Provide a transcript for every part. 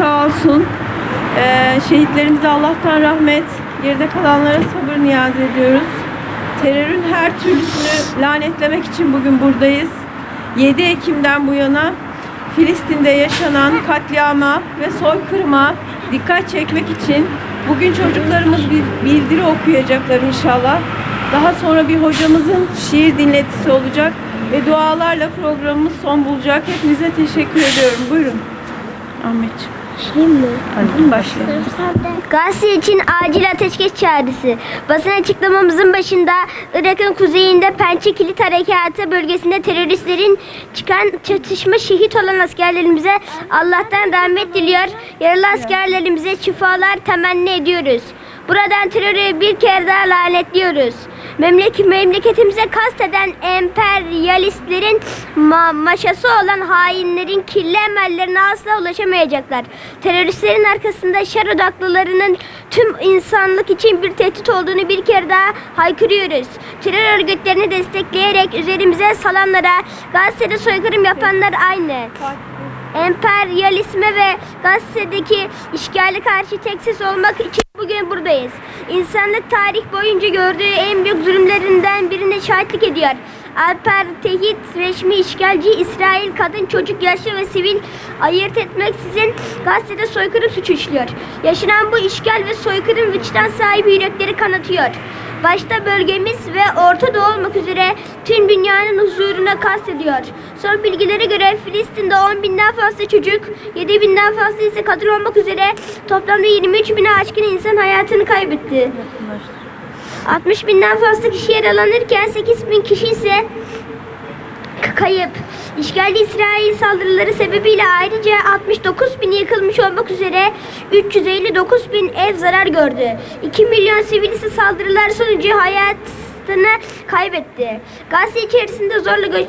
sağ olsun. Ee, şehitlerimize Allah'tan rahmet, geride kalanlara sabır niyaz ediyoruz. Terörün her türlüsünü lanetlemek için bugün buradayız. 7 Ekim'den bu yana Filistin'de yaşanan katliama ve soykırıma dikkat çekmek için bugün çocuklarımız bir bildiri okuyacaklar inşallah. Daha sonra bir hocamızın şiir dinletisi olacak ve dualarla programımız son bulacak. Hepinize teşekkür ediyorum. Buyurun. Ahmetciğim. Şimdi Hadi başlayalım. Gazze için acil ateşkes çağrısı. Basın açıklamamızın başında Irak'ın kuzeyinde Pençe Kilit Harekatı bölgesinde teröristlerin çıkan çatışma şehit olan askerlerimize Allah'tan rahmet diliyor. Yaralı askerlerimize şifalar temenni ediyoruz. Buradan terörü bir kere daha lanetliyoruz. Memlek memleketimize kasteden emperyalistlerin ma- maşası olan hainlerin kirli emellerine asla ulaşamayacaklar. Teröristlerin arkasında şer odaklılarının tüm insanlık için bir tehdit olduğunu bir kere daha haykırıyoruz. Terör örgütlerini destekleyerek üzerimize salanlara, Gazze'de soykırım yapanlar aynı emperyalizme ve Gazze'deki işgale karşı tek ses olmak için bugün buradayız. İnsanlık tarih boyunca gördüğü en büyük zulümlerinden birine şahitlik ediyor. Apartheid resmi işgalci İsrail kadın, çocuk, yaşlı ve sivil ayırt etmeksizin Gazze'de soykırım suçu işliyor. Yaşanan bu işgal ve soykırım vicdan sahibi yürekleri kanatıyor. Başta bölgemiz ve Orta Doğu olmak üzere tüm dünyanın huzuruna kastediyor. Son bilgilere göre Filistin'de 10 binden fazla çocuk, 7 binden fazla ise kadın olmak üzere toplamda 23 bine aşkın insan hayatını kaybetti. 60 binden fazla kişi yaralanırken 8 bin kişi ise kayıp. İşgalci İsrail saldırıları sebebiyle ayrıca 69 bin yıkılmış olmak üzere 359 bin ev zarar gördü. 2 milyon sivil ise saldırılar sonucu hayatını kaybetti. Gazze içerisinde zorla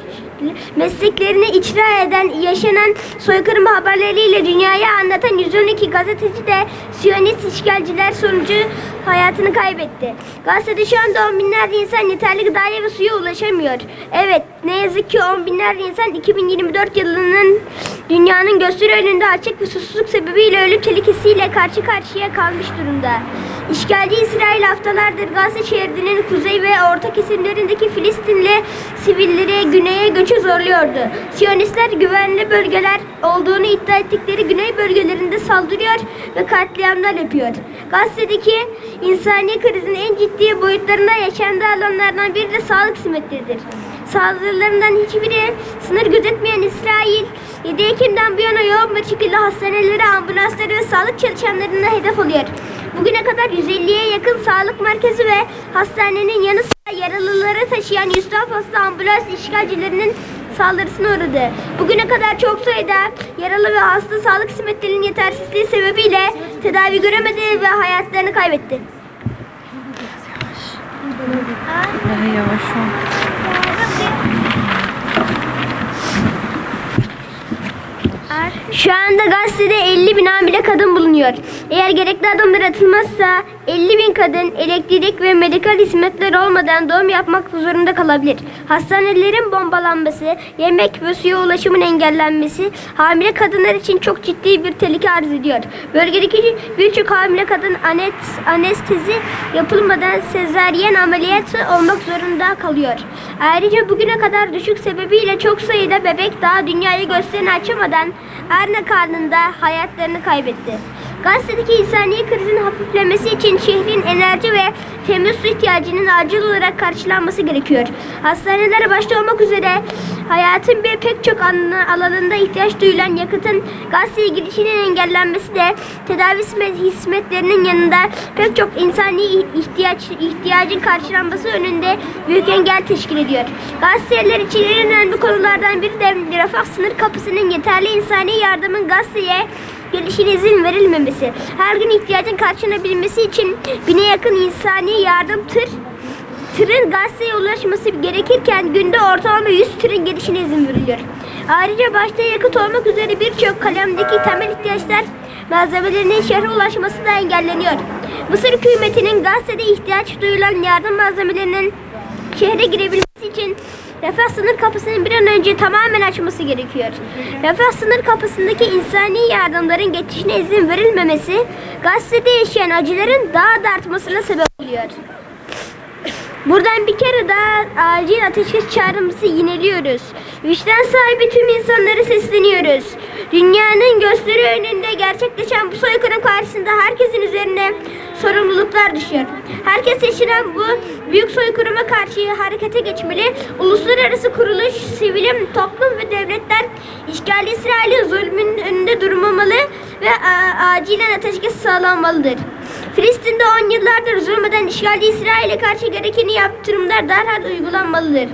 mesleklerini icra eden yaşanan soykırım haberleriyle dünyaya anlatan 112 gazeteci de Siyonist işgalciler sonucu hayatını kaybetti. Gazze'de şu anda on binlerce insan yeterli gıdaya ve suya ulaşamıyor. Evet ne yazık ki on binlerce insan 2024 yılının dünyanın gösteri önünde açık ve susuzluk sebebiyle ölüm tehlikesiyle karşı karşıya kalmış durumda. İşgalci İsrail haftalardır Gazze şehrinin kuzey ve orta kesimlerindeki Filistinli sivilleri güneye göçü zorluyordu. Siyonistler güvenli bölgeler olduğunu iddia ettikleri güney bölgelerinde saldırıyor ve katliamlar yapıyor. Gazze'deki insani krizin en ciddi boyutlarında yaşandığı alanlardan biri de sağlık hizmetleridir. Saldırılarından hiçbiri sınır gözetmeyen İsrail 7 Ekim'den bu yana yoğun bir şekilde hastaneleri, ambulansları ve sağlık çalışanlarına hedef oluyor. Bugüne kadar 150'ye yakın sağlık merkezi ve hastanenin yanı sıra yaralıları taşıyan 100'den fazla ambulans işgalcilerinin saldırısına uğradı. Bugüne kadar çok sayıda yaralı ve hasta sağlık hizmetlerinin yetersizliği sebebiyle tedavi göremedi ve hayatlarını kaybetti. Daha yavaş ol. Şu anda Gazze'de 50 bin hamile kadın bulunuyor. Eğer gerekli adımlar atılmazsa 50 bin kadın elektrik ve medikal hizmetler olmadan doğum yapmak zorunda kalabilir. Hastanelerin bombalanması, yemek ve suya ulaşımın engellenmesi hamile kadınlar için çok ciddi bir tehlike arz ediyor. Bölgedeki birçok hamile kadın anestezi yapılmadan sezaryen ameliyatı olmak zorunda kalıyor. Ayrıca bugüne kadar düşük sebebiyle çok sayıda bebek daha dünyaya gösterini açamadan anne karnında hayatlarını kaybetti. Gazze'deki insani krizin hafiflemesi için şehrin enerji ve temiz su ihtiyacının acil olarak karşılanması gerekiyor. Hastaneler başta olmak üzere hayatın bir pek çok an- alanında ihtiyaç duyulan yakıtın Gazze'ye girişinin engellenmesi de tedavi hizmet- hizmetlerinin yanında pek çok insani ihtiyaç ihtiyacın karşılanması önünde büyük engel teşkil ediyor. Gazze'liler için en önemli konulardan biri de Rafah sınır kapısının yeterli insani yardımın Gazze'ye gelişine izin verilmemesi. Her gün ihtiyacın karşılanabilmesi için bine yakın insani yardım tır tırın Gazze'ye ulaşması gerekirken günde ortalama 100 tırın gelişine izin veriliyor. Ayrıca başta yakıt olmak üzere birçok kalemdeki temel ihtiyaçlar malzemelerinin şehre ulaşması da engelleniyor. Mısır hükümetinin Gazze'de ihtiyaç duyulan yardım malzemelerinin şehre girebilmesi için Refah sınır kapısının bir an önce tamamen açması gerekiyor. Refah sınır kapısındaki insani yardımların geçişine izin verilmemesi, Gazze'de yaşayan acıların daha da artmasına sebep oluyor. Buradan bir kere daha acil ateşkes çağrımızı yineliyoruz. Vicdan sahibi tüm insanlara sesleniyoruz. Dünyanın gösteri önünde gerçekleşen bu soykırım karşısında herkesin üzerine sorumluluklar düşüyor. Herkes yaşanan bu büyük soykırıma karşı harekete geçmeli. Uluslararası kuruluş, sivilim, toplum ve devletler işgali İsrail'in zulmünün önünde durmamalı ve acilen ateşkes sağlanmalıdır. Filistin'de 10 yıllardır zulmeden işgalci İsrail'e karşı gerekeni yaptırımlar derhal uygulanmalıdır.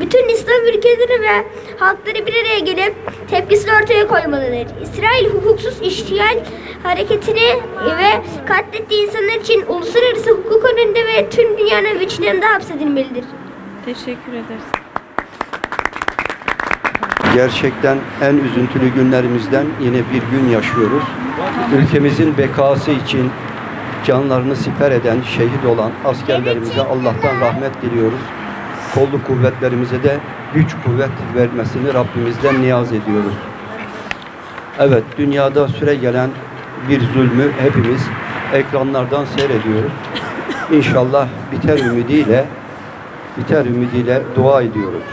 Bütün İslam ülkeleri ve halkları bir araya gelip tepkisini ortaya koymalıdır. İsrail hukuksuz işgal hareketini ve katlettiği insanlar için uluslararası hukuk önünde ve tüm dünyanın vicdanında hapsedilmelidir. Teşekkür ederiz. Gerçekten en üzüntülü günlerimizden yine bir gün yaşıyoruz. Ülkemizin bekası için canlarını siper eden, şehit olan askerlerimize Allah'tan rahmet diliyoruz. Kolluk kuvvetlerimize de güç kuvvet vermesini Rabbimizden niyaz ediyoruz. Evet, dünyada süre gelen bir zulmü hepimiz ekranlardan seyrediyoruz. İnşallah biter ümidiyle, biter ümidiyle dua ediyoruz.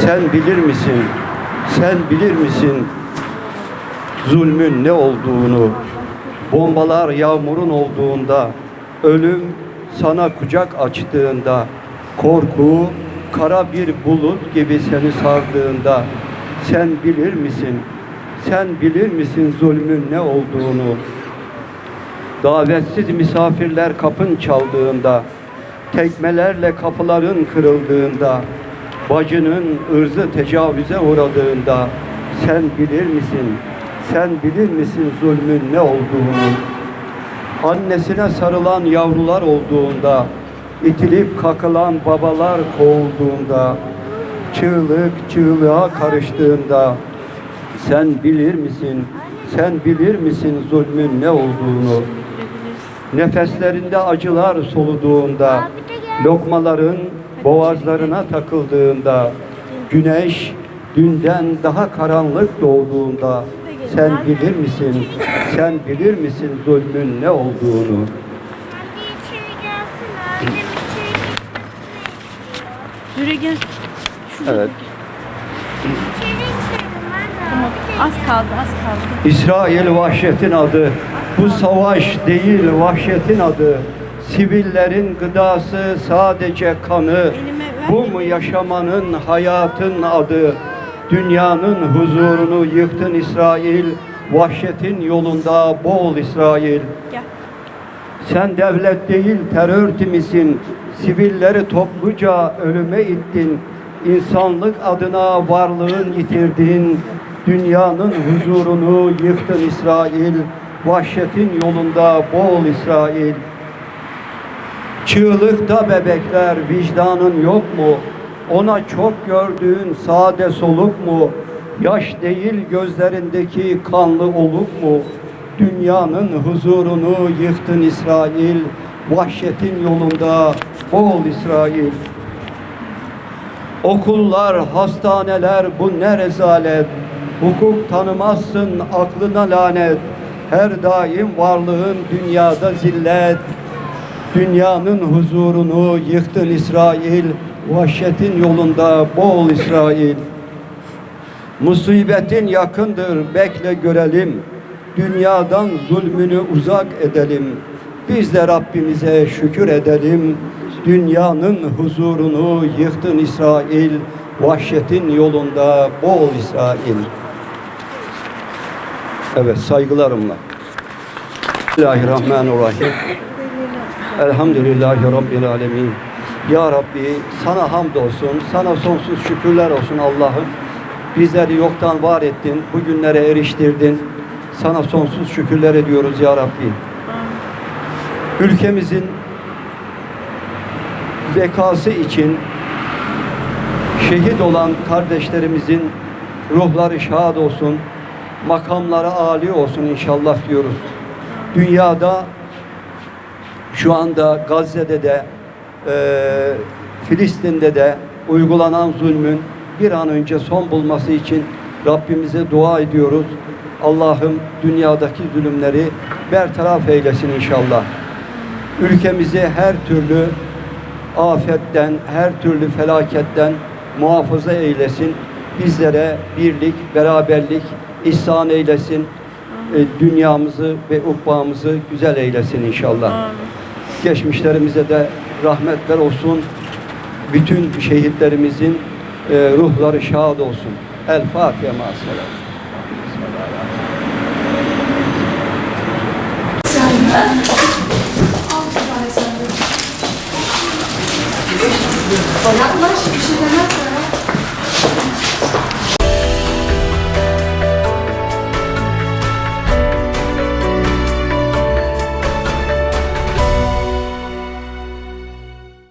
Sen bilir misin? Sen bilir misin zulmün ne olduğunu? Bombalar yağmurun olduğunda, ölüm sana kucak açtığında, korku kara bir bulut gibi seni sardığında, sen bilir misin? Sen bilir misin zulmün ne olduğunu? Davetsiz misafirler kapın çaldığında, tekmelerle kapıların kırıldığında, bacının ırzı tecavüze uğradığında sen bilir misin? Sen bilir misin zulmün ne olduğunu? Annesine sarılan yavrular olduğunda, itilip kakılan babalar kovulduğunda, çığlık çığlığa karıştığında sen bilir misin? Sen bilir misin zulmün ne olduğunu? Nefeslerinde acılar soluduğunda, lokmaların boğazlarına takıldığında, güneş dünden daha karanlık doğduğunda, sen bilir misin, sen bilir misin zulmün ne olduğunu? Süre gel. Şurada Evet. Tamam. Az kaldı, az kaldı. İsrail vahşetin adı, bu savaş değil vahşetin adı. Sivillerin gıdası sadece kanı. Bu mu yaşamanın hayatın adı? Dünyanın huzurunu yıktın İsrail. Vahşetin yolunda bol İsrail. Gel. Sen devlet değil terör timisin. Sivilleri topluca ölüme ittin. İnsanlık adına varlığın yitirdin. Dünyanın huzurunu yıktın İsrail. Vahşetin yolunda bol İsrail. Çığlıkta bebekler vicdanın yok mu? Ona çok gördüğün sade soluk mu? Yaş değil gözlerindeki kanlı oluk mu? Dünyanın huzurunu yıktın İsrail. Vahşetin yolunda bol İsrail. Okullar, hastaneler bu ne rezalet. Hukuk tanımazsın aklına lanet. Her daim varlığın dünyada zillet. Dünyanın huzurunu yıktın İsrail. Vahşetin yolunda bol İsrail. Musibetin yakındır bekle görelim. Dünyadan zulmünü uzak edelim. Biz de Rabbimize şükür edelim. Dünyanın huzurunu yıktın İsrail. Vahşetin yolunda bol İsrail. Evet saygılarımla. Bismillahirrahmanirrahim. Elhamdülillahi Rabbil Alemin. Ya Rabbi sana hamdolsun, sana sonsuz şükürler olsun Allah'ım. Bizleri yoktan var ettin, bugünlere eriştirdin. Sana sonsuz şükürler ediyoruz ya Rabbi. Ülkemizin bekası için şehit olan kardeşlerimizin ruhları şad olsun, makamları âli olsun inşallah diyoruz. Dünyada şu anda Gazze'de de eee Filistin'de de uygulanan zulmün bir an önce son bulması için Rabbimize dua ediyoruz. Allah'ım dünyadaki zulümleri bertaraf eylesin inşallah. Ülkemizi her türlü afetten, her türlü felaketten muhafaza eylesin. Bizlere birlik, beraberlik ihsan eylesin. E, Dünyamızı ve ukbamızı güzel eylesin inşallah. Amin. Geçmişlerimize de rahmetler olsun. Bütün şehitlerimizin e, ruhları şad olsun. El Fatiha ma'as-selam. Yaklaş.